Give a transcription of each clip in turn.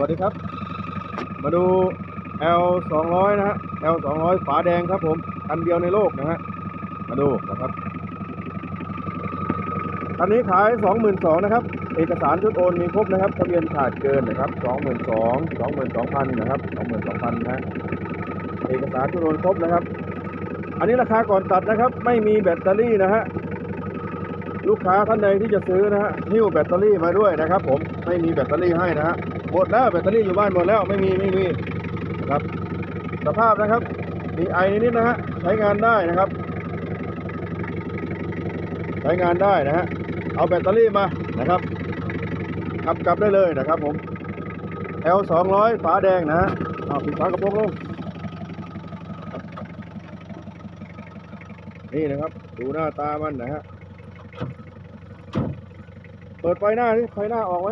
วัสดีครับ มาดู L 200นะฮะ L 200ฝาแดงครับผม คันเดียวในโลกนะฮะ มาดูนะครับ คันนี้ขาย 22,000นะครับ เอกสารชุดโอนมีครบนะครับ ทะเบียนขาดเกินนะครับ 22,000 22,000นะครับ22,000นะฮะ เอกสารชุดโอนครบนะครับ อันนี้ราคาก่อนตัดนะครับ ไม่มีแบตเตอรี่นะฮะลูกค้าท่านใดที่จะซื้อนะฮะหิ้วแบตเตอรี่มาด้วยนะครับ ผมไม่มีแบตเตอรี่ให้นะฮะ หมดแล้วแบตเตอรี่อยู่บ้านหมดแล้วไม่มีไม่มีครับ สภาพนะครับ มีไอนิดๆนะฮะใช้งานได้นะครับ ใช้งานได้นะฮะเอาแบตเตอรี่มานะครับขับกลับได้เลยนะครับผม L 200ฝาแดงนะฮะเอาปิดฝากระโปรงลงนี่นะครับ ดูหน้าตามันนะฮะเปิดไฟหน้านี่ไฟหน้าออกไห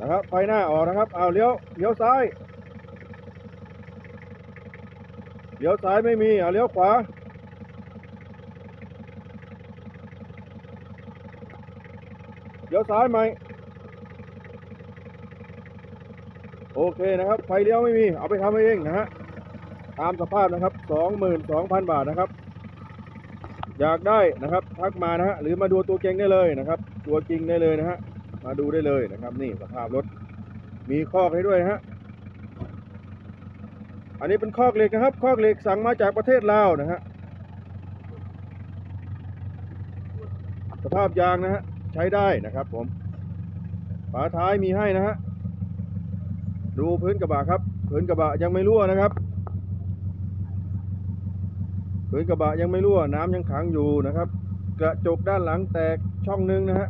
นะครับไฟหน้าออกนะครับเอาเลี้ยวเลี้ยวซ้ายเลี้ยวซ้ายไม่มีเอาเลี้ยวขวาเลี้ยวซ้ายไหมโอเคนะครับ ไฟเลี้ยวไม่มี เอาไปทำเองนะฮะตามสภาพนะครับ 22,000 บาทนะครับ อยากได้นะครับทักมานะฮะหรือมาดูตัวเก่งได้เลยนะครับ ตัวจริงได้เลยนะฮะ มาดูได้เลยนะครับ นี่สภาพรถ มีคอกให้ด้วยนะฮะอันนี้เป็นคอกเหล็กนะครับ คอกเหล็กสั่งมาจากประเทศลาวนะฮะสภาพยางนะฮะใช้ได้นะครับ ผมฝาท้ายมีให้นะฮะดูพื้นกระบะครับพื้นกระบะยังไม่รั่วนะครับพื้นกระบะยังไม่รั่วน้ำยังขังอยู่นะครับ กระจกด้านหลังแตกช่องหนึงนะฮะ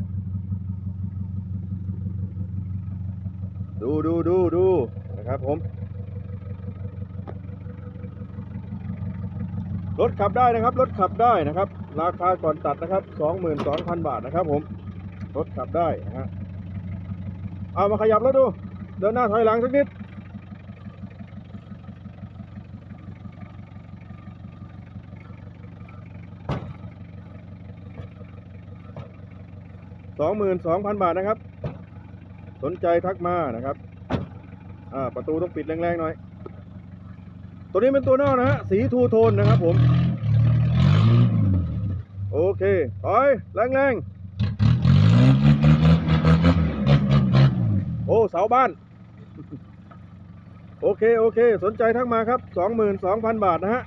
ดูดูดูดูนะครับผม รถขับได้นะครับ รถขับได้นะครับ ราคาก่อนตัดนะครับ22,000บาทนะครับ ผม รถขับได้นะฮะเอามาขยับรถดู เดินหน้าถอยหลังสักนิดสองหมื่นสองพันบาทนะครับ สนใจทักมานะครับ อ่า ประตูต้องปิดแรงๆหน่อย ตัวนี้เป็นตัวนอกนะฮะ สีทูโทนนะครับผม โอเคถอยแรงๆ โอ้ เสาบ้าน โอเค โอเค สนใจทักมาครับ 22,000 บาทนะฮะ